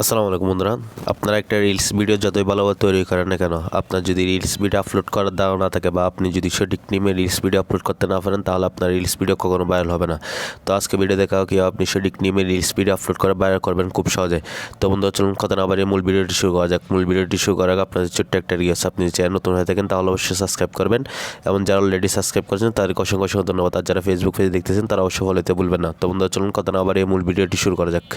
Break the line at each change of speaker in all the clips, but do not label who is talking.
আসসালামু আলাইকুম বন্ধুরা। আপনারা একটা রিলস ভিডিও যতই ভালোভাবে তৈরি করেন না কেন, আপনার যদি রিলস ভিডিও আপলোড করার দেওয়া না থাকে বা আপনি যদি সঠিক নিমে রিলস ভিডিও আপলোড করতে না পারেন, তাহলে আপনার রিলস ভিডিও কখনো ভাইরাল হবে না। তো আজকে ভিডিও দেখা কি আপনি সঠিক নিমে রিলস ভিডিও আপলোড করে ভাইরাল করবেন খুব সহজে। তো বন্ধুরা, চলুন কথা না বাড়িয়ে মূল ভিডিওটি শুরু করা যাক। মূল ভিডিওটি শুরু করার আগে আপনাদের ছোট্ট একটা রিকোয়েস্ট আপনি যদি চ্যানেল নতুন হয়ে থাকেন, তাহলে অবশ্যই সাবস্ক্রাইব করবেন। এবং যারা অলরেডি সাবস্ক্রাইব করেছেন, তাদেরকে অসংখ্য অসংখ্য ধন্যবাদ। আর যারা ফেসবুক পেজে দেখতেছেন, তারা অবশ্যই ফলোতে ভুলবেন না। তো বন্ধুরা, চলুন কথা না বাড়িয়ে মূল ভিডিওটি শুরু করা যাক।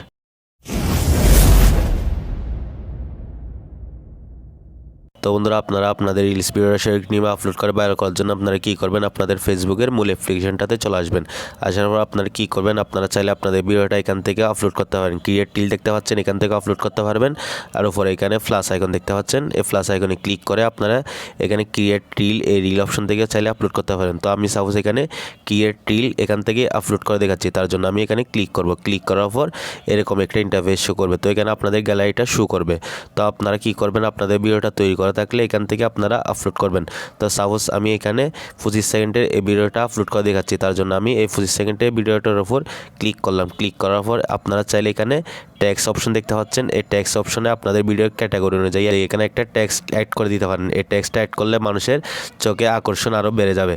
তো বন্ধুরা, আপনারা আপনাদের রিলস ভিডিওটা সঠিক নিয়মে আপলোড করে ভাইরাল করার জন্য আপনারা কী করবেন? আপনাদের ফেসবুকের মূল অ্যাপ্লিকেশনটাতে চলে আসবেন। আসার পর আপনারা কী করবেন? আপনারা চাইলে আপনাদের ভিডিওটা এখান থেকে আপলোড করতে পারেন। ক্রিয়েট টিল দেখতে পাচ্ছেন, এখান থেকে আপলোড করতে পারবেন। আর উপরে এখানে ফ্লাস আইকন দেখতে পাচ্ছেন। এই ফ্লাস আইকনে ক্লিক করে আপনারা এখানে ক্রিয়েট টিল এই রিল অপশন থেকে চাইলে আপলোড করতে পারেন। তো আমি সাপোজ এখানে ক্রিয়েট টিল এখান থেকে আপলোড করে দেখাচ্ছি। তার জন্য আমি এখানে ক্লিক করব। ক্লিক করার পর এরকম একটা ইন্টারফেস শো করবে। তো এখানে আপনাদের গ্যালারিটা শো করবে। তো আপনারা কী করবেন? আপনাদের ভিডিওটা তৈরি করা থাকলে এখান থেকে আপনারা আপলোড করবেন। তো সাপোজ আমি এখানে পঁচিশ সেকেন্ডের এই ভিডিওটা আপলোড করে দেখাচ্ছি, তার জন্য আমি এই পঁচিশ সেকেন্ডের ভিডিওটার উপর ক্লিক করলাম। ক্লিক করার পর আপনারা চাইলে এখানে ট্যাক্স অপশন দেখতে পাচ্ছেন। এই ট্যাক্স অপশনে আপনাদের ভিডিও ক্যাটাগরি অনুযায়ী এখানে একটা ট্যাক্স অ্যাড করে দিতে পারেন। এই ট্যাক্সটা অ্যাড করলে মানুষের চোখে আকর্ষণ আরও বেড়ে যাবে।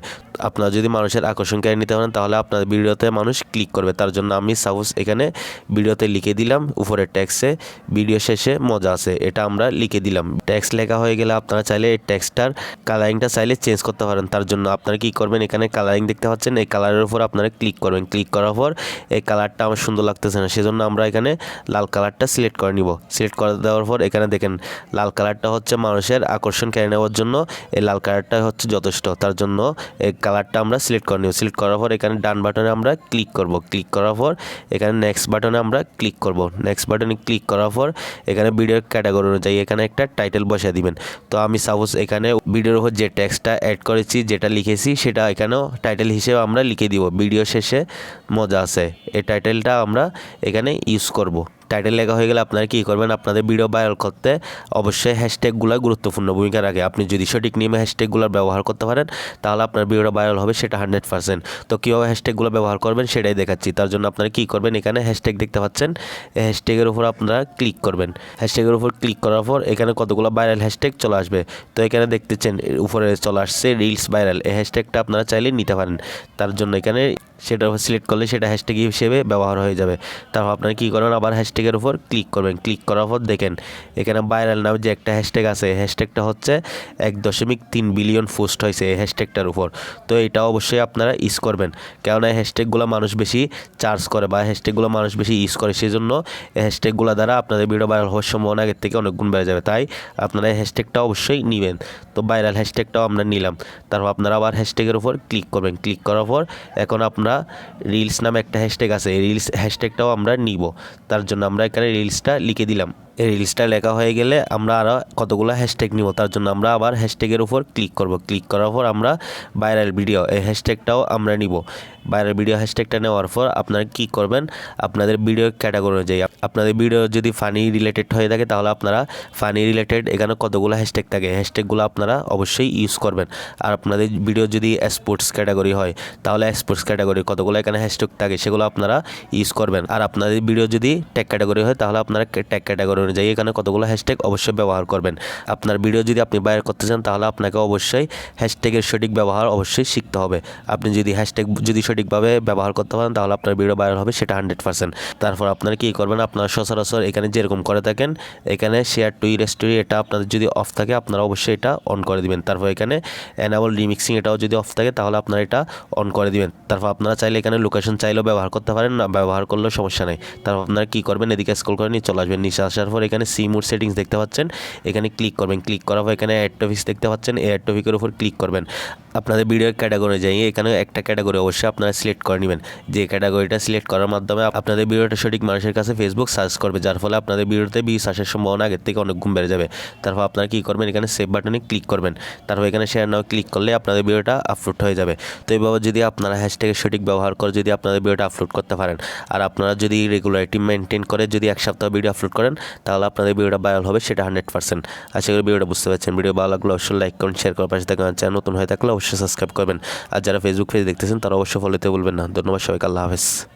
আপনারা যদি মানুষের আকর্ষণ কেড়ে নিতে পারেন, তাহলে আপনাদের ভিডিওতে মানুষ ক্লিক করবে। তার জন্য আমি সাপোজ এখানে ভিডিওতে লিখে দিলাম উপরে ট্যাক্সে ভিডিও শেষে মজা আছে। এটা আমরা লিখে দিলাম। ট্যাক্স লেখা হয়ে গেলে আপনারা চাইলে এই ট্যাক্সটার কালারিংটা চাইলে চেঞ্জ করতে পারেন। তার জন্য আপনারা কী করবেন, এখানে কালারিং দেখতে পাচ্ছেন, এই কালারের উপর আপনারা ক্লিক করবেন। ক্লিক করার পর এই কালারটা আমার সুন্দর লাগতেছে না। সেজন্য আমরা এখানে লাল কালারটা সিলেক্ট করে নিব। সিলেক্ট করে দেওয়ার পর এখানে দেখেন, লাল কালারটা হচ্ছে মানুষের আকর্ষণ কেড়ে নেওয়ার জন্য, এই লাল কালারটা হচ্ছে যথেষ্ট। তার জন্য এই কালারটা আমরা সিলেক্ট করে নিব। সিলেক্ট করার পর এখানে ডান বাটনে আমরা ক্লিক করব। ক্লিক করার পর এখানে নেক্সট বাটনে আমরা ক্লিক করব। নেক্সট বাটনে ক্লিক করার পর এখানে ভিডিওর ক্যাটাগরি অনুযায়ী এখানে একটা টাইটেল বসিয়ে দিবেন। তো আমি সাপোজ এখানে ভিডিওর উপর যে টেক্সটটা অ্যাড করেছি, যেটা লিখেছি, সেটা এখানেও টাইটেল হিসেবে আমরা লিখে দিব। ভিডিও শেষে মজা আছে। এই টাইটেলটা আমরা এখানে ইউজ করব। টাইটেল লেখা হয়ে গেলে আপনারা কী করবেন? আপনাদের ভিডিও ভাইরাল করতে অবশ্যই হ্যাশট্যাগুলো গুরুত্বপূর্ণ ভূমিকা রাখে। আপনি যদি সঠিক নিয়মে হ্যাশট্যাগুলো ব্যবহার করতে পারেন, তাহলে আপনার ভিডিওটা ভাইরাল হবে সেটা হান্ড্রেড পার্সেন্ট তো কীভাবে হ্যাশট্যাগুলো ব্যবহার করবেন সেটাই দেখাচ্ছি। তার জন্য আপনারা কী করবেন? এখানে হ্যাশট্যাগ দেখতে পাচ্ছেন। হ্যাশট্যাগের উপর আপনারা ক্লিক করবেন। হ্যাশট্যাগের উপর ক্লিক করার পর এখানে কতগুলো ভাইরাল হ্যাশট্যাগ চলে আসবে? তো এখানে দেখতেছেন, উপরে চলে আসছে রিলস ভাইরাল এই হ্যাশট্যাগটা আপনারা চাইলে নিতে পারেন। তার জন্য এখানে সেটা সিলেক্ট করলে সেটা হ্যাশট্যাগ হিসেবে ব্যবহার হয়ে যাবে। তারপর আপনারা কী করবেন? আবার হ্যাশট্যাগের উপর ক্লিক করবেন। ক্লিক করার পর দেখেন, এখানে ভাইরাল নামে যে একটা হ্যাশট্যাগ আছে হ্যাশট্যাগটা হচ্ছে এক দশমিক তিন বিলিয়ন পোস্ট হয়েছে এই হ্যাশট্যাগটার উপর। তো এটা অবশ্যই আপনারা ইউজ করবেন। কেননা এই হ্যাশট্যাগুলো মানুষ বেশি চার্জ করে বা হ্যাশট্যাগুলো মানুষ বেশি ইউজ করে সেই জন্য হ্যাশট্যাগুলো দ্বারা আপনাদের ভিডিও ভাইরাল হওয়ার সম্ভাবনা আগের থেকে অনেক গুণ বেড়ে যাবে। তাই আপনারা এই হ্যাশট্যাগটা অবশ্যই নেবেন। তো ভাইরাল হ্যাশট্যাগটাও আমরা নিলাম। তারপর আপনারা আবার হ্যাশট্যাগের উপর ক্লিক করবেন। ক্লিক করার পর এখন আপনারা রিলস নামে একটা হ্যাশট্যাগ আছে। এই রিলস হ্যাশট্যাগটাও আমরা নিব। তার জন্য আমরা এখানে রিলসটা লিখে দিলাম। এই রিলসটা লেখা হয়ে গেলে আমরা আরও কতগুলো হ্যাশট্যাগ নিব, তার জন্য আমরা আবার হ্যাশট্যাগের উপর ক্লিক করব। ক্লিক করার পর আমরা ভাইরাল ভিডিও এই হ্যাশট্যাগটাও আমরা নিব। ভাইরাল ভিডিও হ্যাশট্যাগটা নেওয়ার পর আপনারা কী করবেন? আপনাদের ভিডিও ক্যাটাগরি অনুযায়ী আপনাদের ভিডিও যদি ফানি রিলেটেড হয়ে থাকে, তাহলে আপনারা ফানি রিলেটেড এখানে কতগুলো হ্যাশট্যাগ থাকে হ্যাশট্যাগুলো আপনারা অবশ্যই ইউজ করবেন। আর আপনাদের ভিডিও যদি স্পোর্টস ক্যাটাগরি হয়, তাহলে স্পোর্টস ক্যাটাগরি কতগুলো এখানে হ্যাশট্যাগ থাকে, সেগুলো আপনারা ইউজ করবেন। আর আপনাদের ভিডিও যদি ট্যাগ ক্যাটাগরি হয়, তাহলে আপনারা ট্যাগ ক্যাটাগরি অনুযায়ী এখানে কতগুলো হ্যাশট্যাগ অবশ্যই ব্যবহার করবেন। আপনার ভিডিও যদি আপনি বাইর করতে চান, তাহলে আপনাকে অবশ্যই হ্যাশট্যাগের সঠিক ব্যবহার অবশ্যই শিখতে হবে। আপনি যদি হ্যাশট্যাগ যদি সঠিকভাবে ব্যবহার করতে পারেন, তাহলে আপনার ভিডিও ভাইরাল হবে সেটা হান্ড্রেড পার্সেন্ট তারপর আপনারা কী করবেন, আপনারা সচরাচর এখানে যেরকম করে থাকেন, এখানে শেয়ার টু রেস্টোরি এটা আপনাদের যদি অফ থাকে, আপনারা অবশ্যই এটা অন করে দিবেন। তারপর এখানে অ্যানাবল রিমিক্সিং এটাও যদি অফ থাকে, তাহলে আপনারা এটা অন করে দিবেন। তারপর আপনারা চাইলে এখানে লোকেশন চাইলেও ব্যবহার করতে পারেন, না, ব্যবহার করলেও সমস্যা নেই। তারপর আপনারা কী করবেন, এদিকে স্ক্রল করে নিয়ে চলে আসবেন, নিচে আসার পর এখানে সি মোড সেটিংস দেখতে পাচ্ছেন। এখানে ক্লিক করবেন ক্লিক করার পর এখানে অ্যাড টপিক্স দেখতে পাচ্ছেন। এই অ্যাড টপিকের উপর ক্লিক করবেন। আপনাদের ভিডিওর ক্যাটাগরি যাই, এখানে একটা ক্যাটাগরি অবশ্যই আপনারা সিলেক্ট করে নেবেন। যে ক্যাটাগরিটা সিলেক্ট করার মাধ্যমে আপনাদের ভিডিওটা সঠিক মানুষের কাছে ফেসবুক সার্চ করবে, যার ফলে আপনাদের ভিডিওতে বিশ আসার সম্ভাবনা আগের থেকে অনেক গুণ বেড়ে যাবে। তারপর আপনারা কী করবেন? এখানে সেভ বাটনে ক্লিক করবেন। তারপর এখানে শেয়ার নাও ক্লিক করলে আপনাদের ভিডিওটা আপলোড হয়ে যাবে। তো এইভাবে যদি আপনারা হ্যাশট্যাগের সঠিক ব্যবহার করে যদি আপনাদের ভিডিওটা আপলোড করতে পারেন, আর আপনারা যদি রেগুলারিটি মেনটেন করে যদি এক সপ্তাহ ভিডিও আপলোড করেন তাহলে আপনাদের ভিডিওটা ভাইরাল হবে, সেটা হান্ড্রেড পার্সেন্ট আশা করি ভিডিওটা বুঝতে পারছেন। ভিডিও ভালো লাগলে অবশ্যই লাইক করুন শেয়ার করার পাশে থাকুন চ্যানেল নতুন হয়ে থাকলে অবশ্যই সাবস্ক্রাইব করবেন। আর যারা ফেসবুক পেজ দেখতেছেন, তারা অবশ্যই ফলোতে বলবেন না। ধন্যবাদ সবাইকে, আল্লাহ হাফেজ।